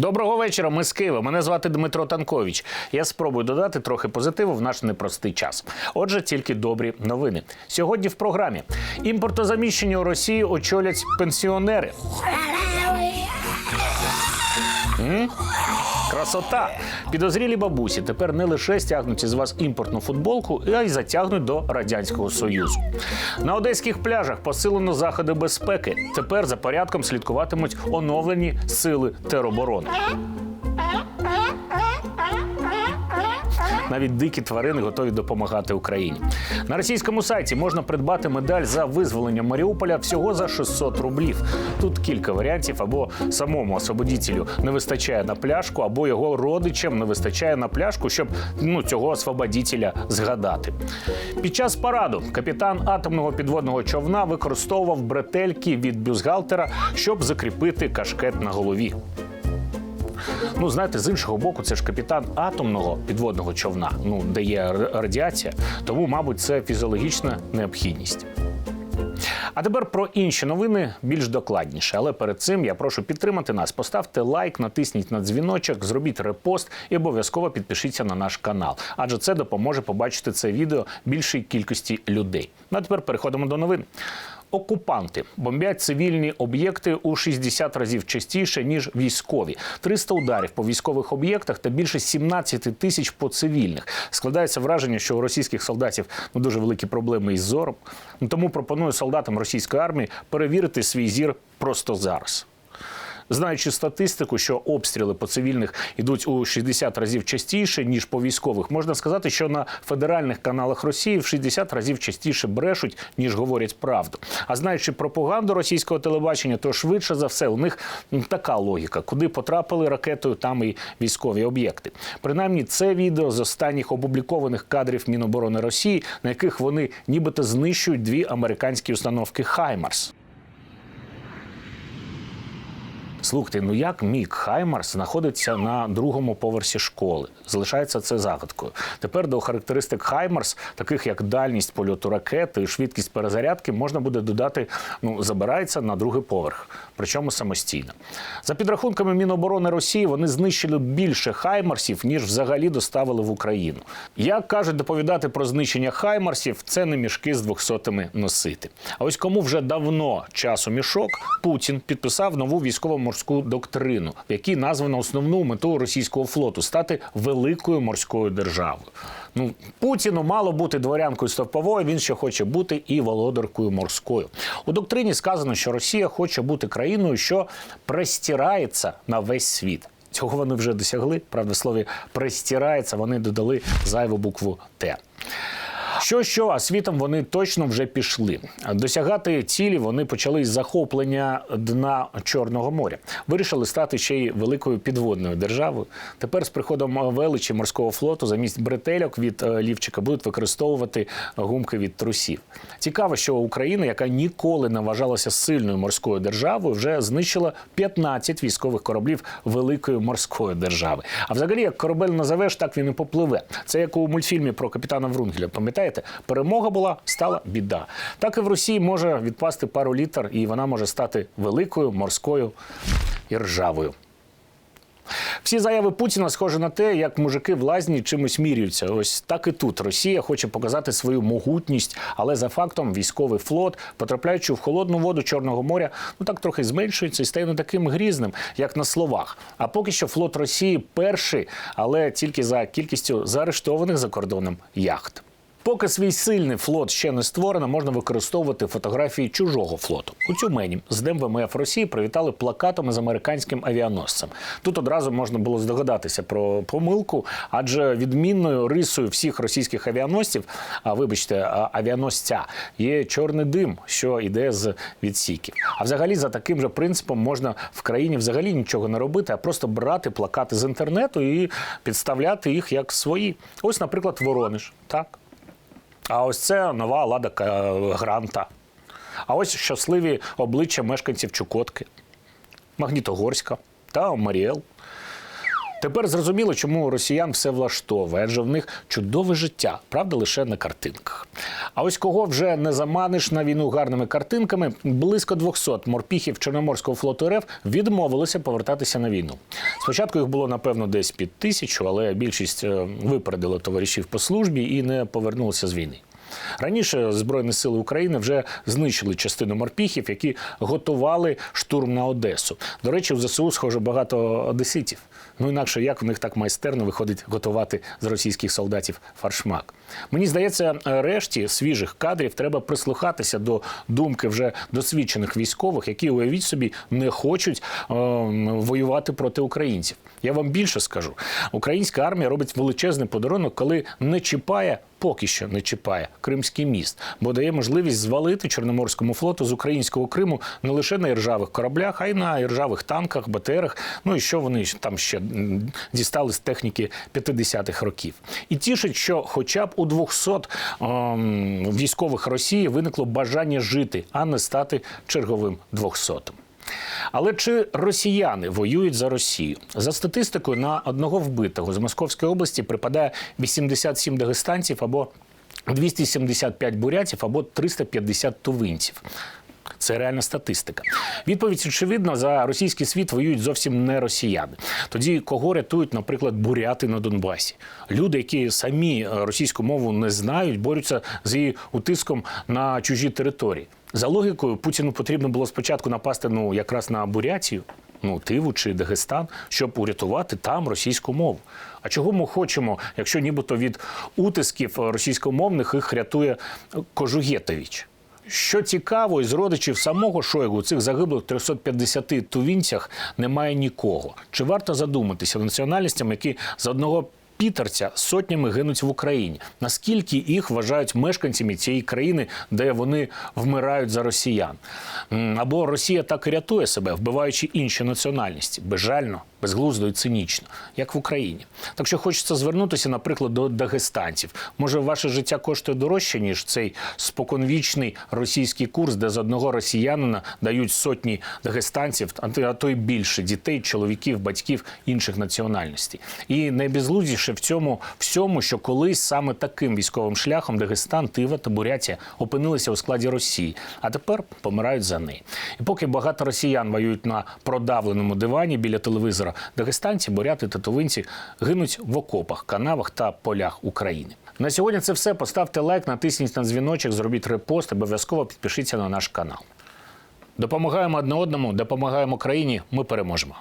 Доброго вечора. Ми з Києва. Мене звати Дмитро Танкович. Я спробую додати трохи позитиву в наш непростий час. Отже, тільки добрі новини. Сьогодні в програмі імпортозаміщення у Росії очолять пенсіонери. М? Красота! Підозрілі бабусі тепер не лише стягнуть із вас імпортну футболку, а й затягнуть до радянського союзу. На одеських пляжах посилено заходи безпеки. Тепер за порядком слідкуватимуть оновлені сили тероборони. Навіть дикі тварини готові допомагати Україні. На російському сайті можна придбати медаль за визволення Маріуполя всього за 600 рублів. Тут кілька варіантів: або самому освободітелю не вистачає на пляшку, або його родичам не вистачає на пляшку, щоб ну цього освободітеля згадати. Під час параду капітан атомного підводного човна використовував бретельки від бюстгальтера, щоб закріпити кашкет на голові. Ну, знаєте, з іншого боку, це ж капітан атомного підводного човна, ну де є радіація, тому, мабуть, це фізіологічна необхідність. А тепер про інші новини більш докладніше. Але перед цим я прошу підтримати нас. Поставте лайк, натисніть на дзвіночок, зробіть репост і обов'язково підпишіться на наш канал, адже це допоможе побачити це відео більшій кількості людей. Ну а тепер переходимо до новин. Окупанти бомбять цивільні об'єкти у 60 разів частіше ніж військові. 300 ударів по військових об'єктах та більше 17 тисяч по цивільних. Складається враження, що у російських солдатів ну, дуже великі проблеми із зором. Тому пропоную солдатам російської армії перевірити свій зір просто зараз. Знаючи статистику, що обстріли по цивільних йдуть у 60 разів частіше ніж по військових, можна сказати, що на федеральних каналах Росії в 60 разів частіше брешуть ніж говорять правду. А знаючи пропаганду російського телебачення, то швидше за все у них така логіка, куди потрапили ракетою, там і військові об'єкти. Принаймні, це відео з останніх опублікованих кадрів Міноборони Росії, на яких вони нібито знищують дві американські установки Хаймарс. Слухайте, ну як міг Хаймарс знаходиться на другому поверсі школи? Залишається це загадкою. Тепер до характеристик Хаймарс, таких як дальність польоту ракети швидкість перезарядки, можна буде додати, ну забирається на другий поверх, причому самостійно. За підрахунками Міноборони Росії, вони знищили більше Хаймарсів, ніж взагалі доставили в Україну. Як кажуть, доповідати про знищення Хаймарсів, це не мішки з двохсотими носити. А ось кому вже давно часу мішок, Путін підписав нову військово-морську доктрину, в якій названо основну мету російського флоту стати великою морською державою. Ну, Путіну мало бути дворянкою стовповою, він ще хоче бути і володаркою морською. У доктрині сказано, що Росія хоче бути країною, що простирається на весь світ. Цього вони вже досягли. Правда, в слові простирається, вони додали зайву букву Т. Що що, а світом вони точно вже пішли. Досягати цілі вони почали із захоплення дна Чорного моря. Вирішили стати ще й великою підводною державою. Тепер з приходом величі морського флоту замість бретельок від е, лівчика будуть використовувати гумки від трусів. Цікаво, що Україна, яка ніколи не вважалася сильною морською державою, вже знищила 15 військових кораблів великої морської держави. А взагалі, як корабель назовеш, так він і попливе. Це як у мультфільмі про капітана Врунгеля. Пам'ятаєте, перемога була, стала біда. Так і в Росії може відпасти пару літр, і вона може стати великою морською і ржавою. Всі заяви Путіна схожі на те, як мужики в лазні чимось міряються. Ось так і тут Росія хоче показати свою могутність, але за фактом військовий флот, потрапляючи в холодну воду Чорного моря, ну так трохи зменшується і стає не таким грізним, як на словах. А поки що флот Росії перший, але тільки за кількістю заарештованих за кордоном яхт. Поки свій сильний флот ще не створено, можна використовувати фотографії чужого флоту. У Тюмені з Днем ВМФ Росії привітали плакатами з американським авіаносцем. Тут одразу можна було здогадатися про помилку, адже відмінною рисою всіх російських авіаносців, а вибачте, авіаносця, є чорний дим, що йде з відсіків. А взагалі за таким же принципом можна в країні взагалі нічого не робити, а просто брати плакати з інтернету і підставляти їх як свої. Ось, наприклад, Воронеж. Так. А ось це нова лада Гранта. А ось щасливі обличчя мешканців Чукотки, Магнітогорська та Маріел. Тепер зрозуміло, чому росіян все влаштовує, адже в них чудове життя, правда, лише на картинках. А ось кого вже не заманиш на війну гарними картинками, близько 200 морпіхів Чорноморського флоту РФ відмовилися повертатися на війну. Спочатку їх було напевно десь під тисячу, але більшість е, випередили товаришів по службі і не повернулися з війни. Раніше Збройні сили України вже знищили частину морпіхів, які готували штурм на Одесу. До речі, в ЗСУ схоже багато одеситів. Ну інакше як в них так майстерно виходить готувати з російських солдатів фаршмак. Мені здається, решті свіжих кадрів треба прислухатися до думки вже досвідчених військових, які уявіть собі не хочуть е, воювати проти українців. Я вам більше скажу: українська армія робить величезний подарунок, коли не чіпає. Поки що не чіпає Кримський міст, бо дає можливість звалити Чорноморському флоту з українського Криму не лише на іржавих кораблях, а й на іржавих танках, БТРах. Ну і що вони там ще дістали з техніки 50-х років. І тішить, що хоча б у 200 ем, військових Росії виникло бажання жити, а не стати черговим 200-м. Але чи росіяни воюють за Росію? За статистикою, на одного вбитого з Московської області припадає 87 дагестанців або 275 бурятів або 350 тувинців. Це реальна статистика. Відповідь очевидно, за російський світ воюють зовсім не росіяни. Тоді кого рятують, наприклад, буряти на Донбасі? Люди, які самі російську мову не знають, борються з її утиском на чужі території. За логікою, Путіну потрібно було спочатку напасти ну якраз на Бурятію, ну Тиву чи Дагестан, щоб урятувати там російську мову. А чого ми хочемо, якщо нібито від утисків російськомовних їх рятує Кожугєтович? Що цікаво, із родичів самого Шойгу у цих загиблих 350 тувінцях немає нікого. Чи варто задуматися національностям, які з одного Пітерця сотнями гинуть в Україні. Наскільки їх вважають мешканцями цієї країни, де вони вмирають за росіян? Або Росія так і рятує себе, вбиваючи інші національності, безжально, безглуздо і цинічно, як в Україні. Так що хочеться звернутися, наприклад, до дагестанців. Може, ваше життя коштує дорожче, ніж цей споконвічний російський курс, де з одного росіянина дають сотні дагестанців, а то- й більше дітей, чоловіків, батьків інших національностей. І найбезлуздіше в цьому всьому, що колись саме таким військовим шляхом Дагестан, Тива та Бурятія опинилися у складі Росії, а тепер помирають за неї. І поки багато росіян воюють на продавленому дивані біля телевізора, дагестанці, буряти татовинці гинуть в окопах, канавах та полях України. На сьогодні це все. Поставте лайк, натисніть на дзвіночок, зробіть репост, обов'язково підпишіться на наш канал. Допомагаємо одне одному, допомагаємо країні. Ми переможемо.